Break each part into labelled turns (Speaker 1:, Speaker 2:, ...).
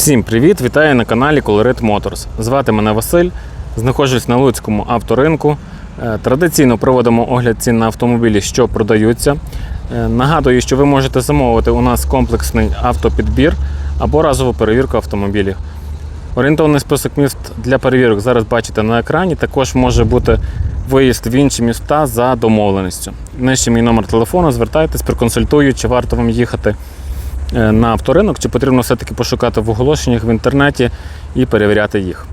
Speaker 1: Всім привіт! Вітаю на каналі Colorit Motors. Звати мене Василь. Знаходжусь на Луцькому авторинку. Е, Традиційно проводимо огляд цін на автомобілі, що продаються. Е, Нагадую, що ви можете замовити у нас комплексний автопідбір або разову перевірку автомобілів. Орієнтовний список міст для перевірок зараз бачите на екрані. Також може бути виїзд в інші міста за домовленістю. Нижче мій номер телефону, звертайтесь, проконсультую, чи варто вам їхати на авторинок, чи потрібно все-таки пошукати в оголошеннях в інтернеті і перевіряти їх.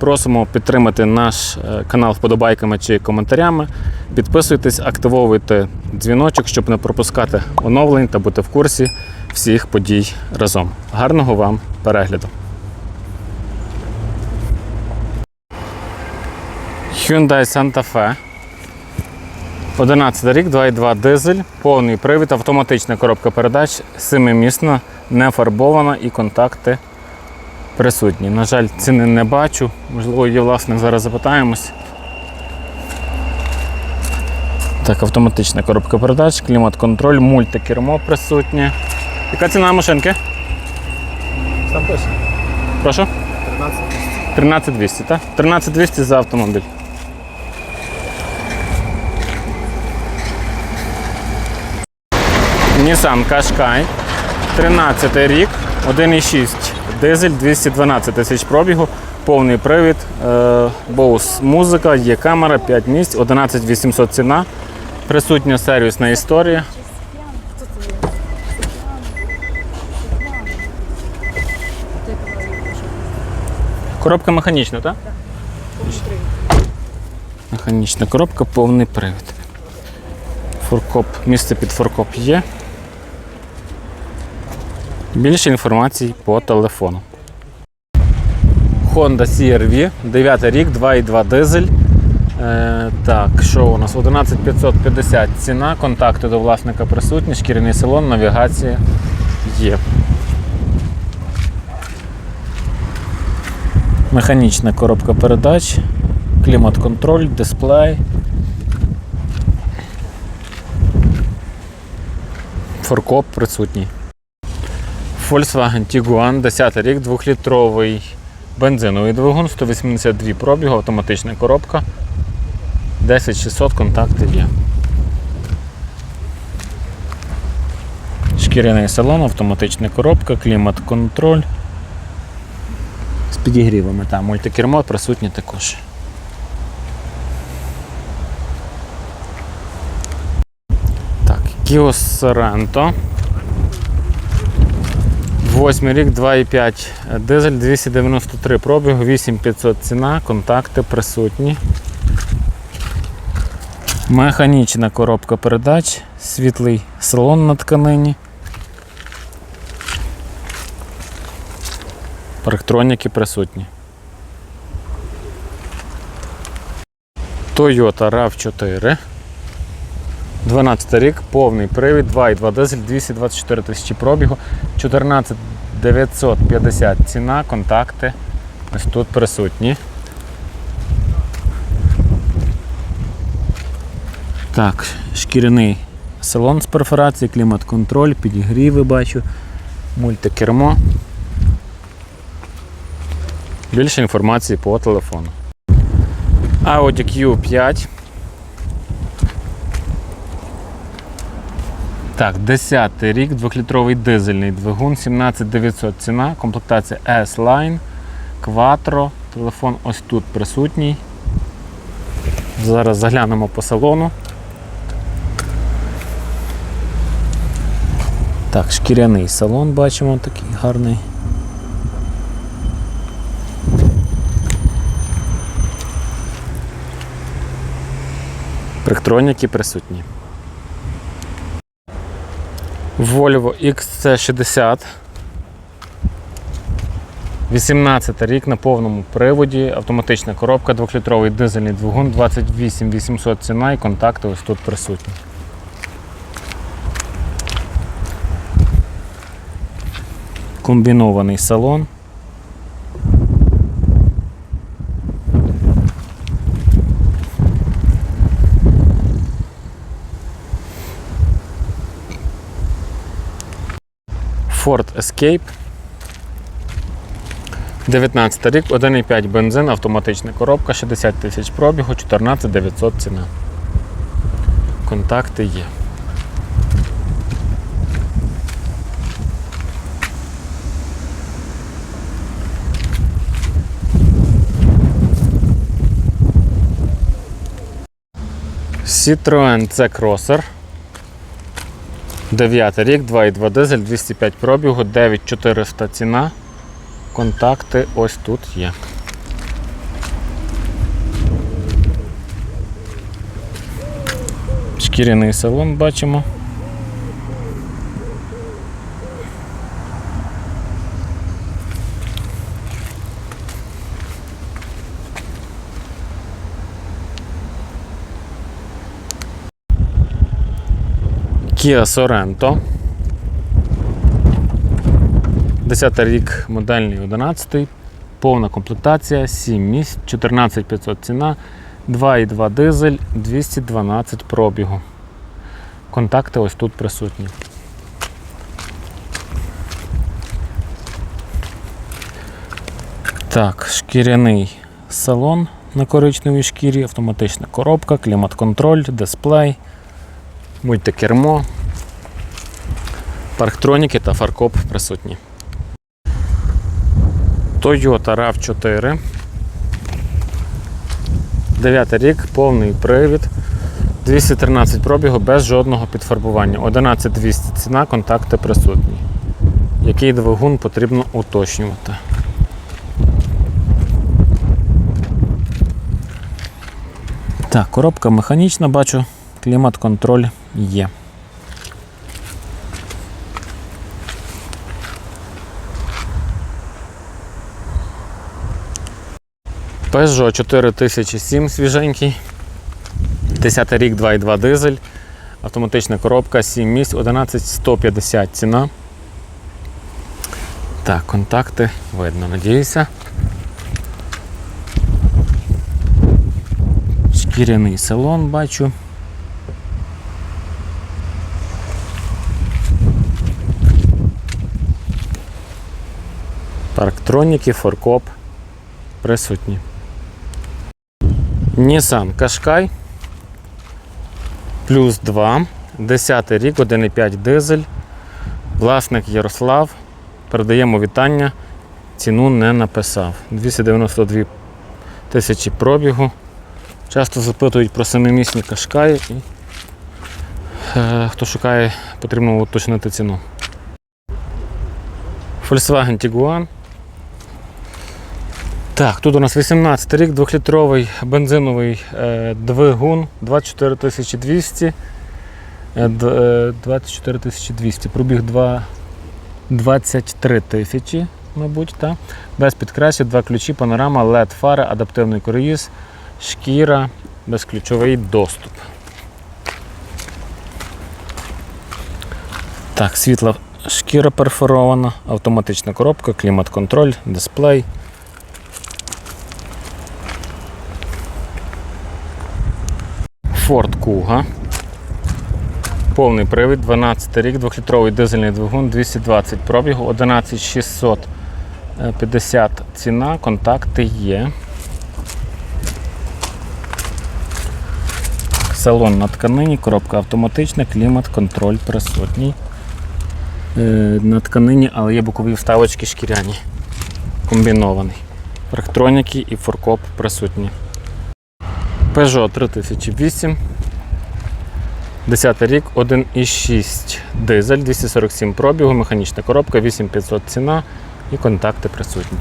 Speaker 1: Просимо підтримати наш е, канал вподобайками чи коментарями. Підписуйтесь, активовуйте дзвіночок, щоб не пропускати оновлень та бути в курсі всіх подій разом. Гарного вам перегляду! Hyundai Santa Fe. 11 рік, 2,2 дизель, повний привід, автоматична коробка передач, семимісна, не фарбована і контакти присутні. На жаль, ціни не бачу. Можливо, є власник, зараз запитаємось. Так, автоматична коробка передач, клімат-контроль, мультикермо присутнє. Яка ціна машинки?
Speaker 2: Там пише
Speaker 1: Прошу?
Speaker 2: 13
Speaker 1: 13200, так? 13200 за автомобіль. Nissan Qashqai, 13 рік, 1,6 дизель, 212 тисяч пробігу, повний привід, е, Bose музика, є камера, 5 місць, 11800 ціна, присутня сервісна історія. Коробка механічна, так? Механічна коробка, повний привід. Форкоп, місце під форкоп є. Більше інформації по телефону. Honda CR-V, 9 рік, 2,2 дизель. Е, так, що у нас? 11550 ціна, контакти до власника присутні, шкіряний салон, навігація є. Механічна коробка передач, клімат-контроль, дисплей. Форкоп присутній. Volkswagen Tiguan, 10 рік, 2-літровий бензиновий двигун, 182 пробігу, автоматична коробка. 10600 контакти є. Шкіряний салон, автоматична коробка, клімат-контроль. З підігрівами там мультикермо присутні також. Так, Kia Sorento. 8 рік, 2,5 дизель, 293 пробігу, 8500 ціна, контакти присутні. Механічна коробка передач, світлий салон на тканині. Парктроніки присутні. Toyota RAV4. 12 рік, повний привід, 2,2 дизель, 224 тисячі пробігу, 14 950 ціна, контакти ось тут присутні. Так, шкіряний салон з перфорації, клімат-контроль, підігріви бачу, мультикермо. Більше інформації по телефону. Audi Q5. Так, 10-й рік, 2-літровий дизельний двигун, 17900 ціна, комплектація S-Line, Quattro, телефон ось тут присутній. Зараз заглянемо по салону. Так, шкіряний салон бачимо такий гарний. Приктроніки присутні. Volvo XC60. 18 рік на повному приводі, автоматична коробка, 2-літровий дизельний двигун, 28 800 ціна і контакти ось тут присутні. Комбінований салон. Ford Escape 19 рік, 1,5 бензин, автоматична коробка, 60 тисяч пробігу, 14 900 ціна. Контакти є. Citroen C-Crosser. 9 рік, 2,2 дизель, 205 пробігу, 9400 ціна. Контакти ось тут є. Шкіряний салон бачимо. Kia Sorento. 10 рік модельний 11, повна комплектація, 7 місць, 14500 ціна, 2,2 дизель, 212 пробігу. Контакти ось тут присутні. Так, шкіряний салон на коричневій шкірі, автоматична коробка, клімат-контроль, дисплей, мультикермо, парктроніки та фаркоп присутні. Toyota RAV4. 9 рік, повний привід. 213 пробігу без жодного підфарбування. 11200 ціна, контакти присутні. Який двигун потрібно уточнювати. Так, коробка механічна, бачу, клімат-контроль є. Peugeot 4007 свіженький. 10 рік 2,2 дизель. Автоматична коробка, 7 місць, 11150 ціна. Так, контакти видно, надіюся. Шкіряний салон бачу. Парктроніки, форкоп присутні. Nissan Qashqai плюс 2, 10 рік, 1,5 дизель. Власник Ярослав. Передаємо вітання. Ціну не написав. 292 тисячі пробігу. Часто запитують про семимісні кашкаї і е, хто шукає, потрібно уточнити ціну. Volkswagen Tiguan. Так, тут у нас 18 рік, 2-літровий бензиновий е, двигун 24200. Е, д- е, 24200. Пробіг 2, 23 тисячі, мабуть, так. Без підкрасів, два ключі, панорама, LED фари, адаптивний круїз, шкіра, безключовий доступ. Так, світла шкіра перфорована, автоматична коробка, клімат-контроль, дисплей. Ford Kuga. Повний привід, 12 рік, 2-літровий дизельний двигун, 220 пробігу, 11650 ціна, контакти є. Салон на тканині, коробка автоматична, клімат, контроль присутній. Е, на тканині, але є бокові вставочки шкіряні. Комбінований. Парктроніки і форкоп присутні. Peugeot 3008. 10 рік, 1,6 дизель, 247 пробігу, механічна коробка, 8500 ціна і контакти присутні.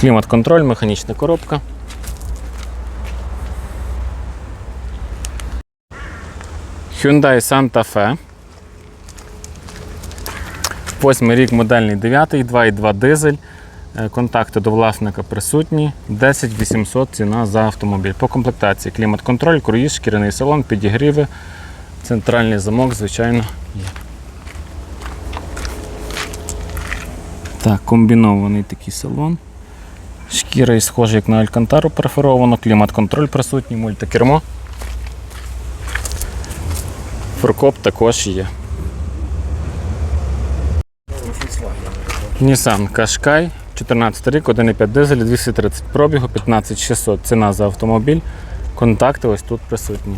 Speaker 1: Клімат-контроль, механічна коробка. Hyundai Santa Fe. Восьмий рік модельний 9, 2,2 дизель. Е, Контакти до власника присутні. 10 800 ціна за автомобіль. По комплектації клімат-контроль, круїз, шкіряний салон, підігріви, центральний замок, звичайно, є. Так, комбінований такий салон. Шкіра і схожа, як на Алькантару перфоровано, клімат-контроль присутній, мультикермо. Форкоп також є. Nissan Qashqai, 14 рік, 1,5 дизель, 230 пробігу, 15600 ціна за автомобіль. Контакти ось тут присутні.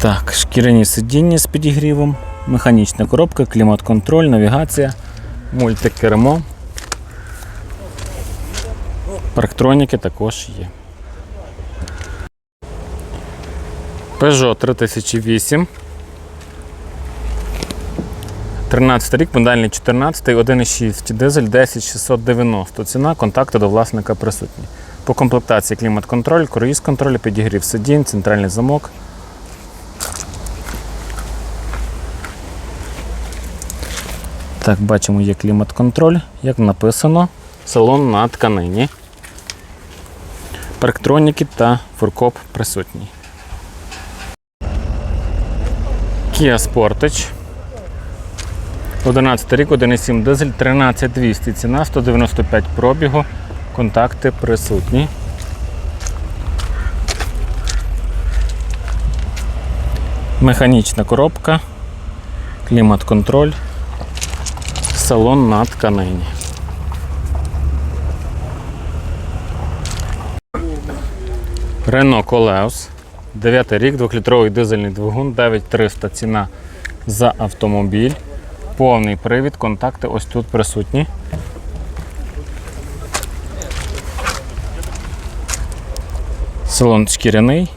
Speaker 1: Так, шкіряні сидіння з підігрівом, механічна коробка, клімат-контроль, навігація, мультикермо. Парктроніки також є. Peugeot 3008. 13 рік, модельний 14, 1,6 дизель 10690. Ціна, контакти до власника присутні. По комплектації клімат-контроль, круїз контроль, підігрів сидінь, центральний замок. Так, бачимо, є клімат-контроль, як написано, салон на тканині. Парктроніки та фуркоп присутні. Kia Sportage. 11 рік, 1,7 дизель, 13200 ціна, 195 пробігу. Контакти присутні. Механічна коробка, клімат-контроль, салон на тканині. Renault Coleos. 9 рік, 2-літровий дизельний двигун, 9300 ціна за автомобіль. Повний привід, контакти ось тут присутні. Салон шкіряний,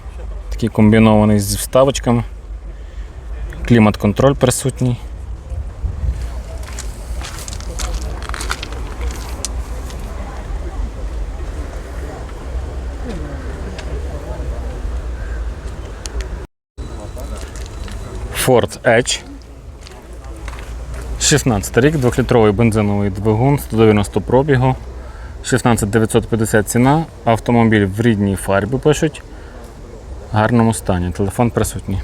Speaker 1: такий комбінований з вставочками. Клімат-контроль присутній. Ford Edge. 16 рік, 2-літровий бензиновий двигун, 190 пробігу, 16950 ціна. Автомобіль в рідній фарбі пишуть. В гарному стані. Телефон присутній.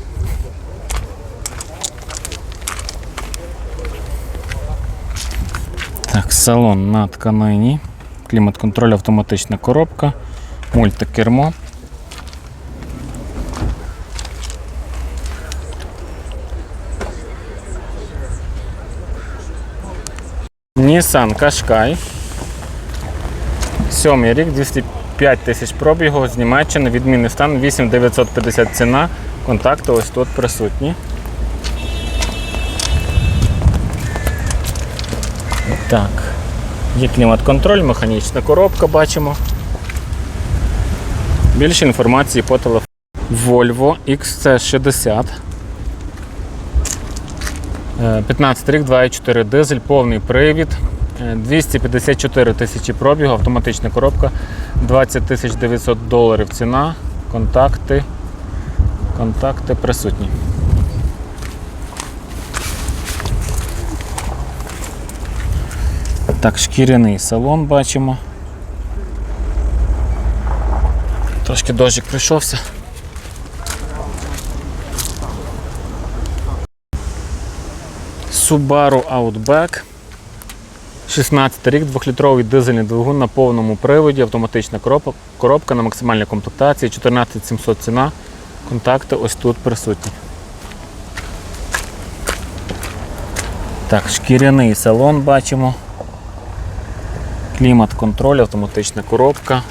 Speaker 1: Так, салон на тканині. Клімат-контроль, автоматична коробка, мультикермо. Nissan Qashqai. Сьомий рік, 205 тисяч пробігу з Німеччини, відмінний стан, 8950 ціна. Контакти ось тут присутні. Так. Є клімат-контроль, механічна коробка бачимо. Більше інформації по телефону. Volvo XC60. Е, 15 рік, 2,4 дизель, повний привід, е, 254 тисячі пробігу, автоматична коробка, 20 тисяч 900 доларів ціна, контакти, контакти присутні. Так, шкіряний салон бачимо. Трошки дощик прийшовся. Subaru Outback. 16 рік, 2-літровий дизельний двигун на повному приводі, автоматична коробка, коробка на максимальній комплектації, 14700 ціна. Контакти ось тут присутні. Так, шкіряний салон бачимо. Клімат-контроль, автоматична коробка.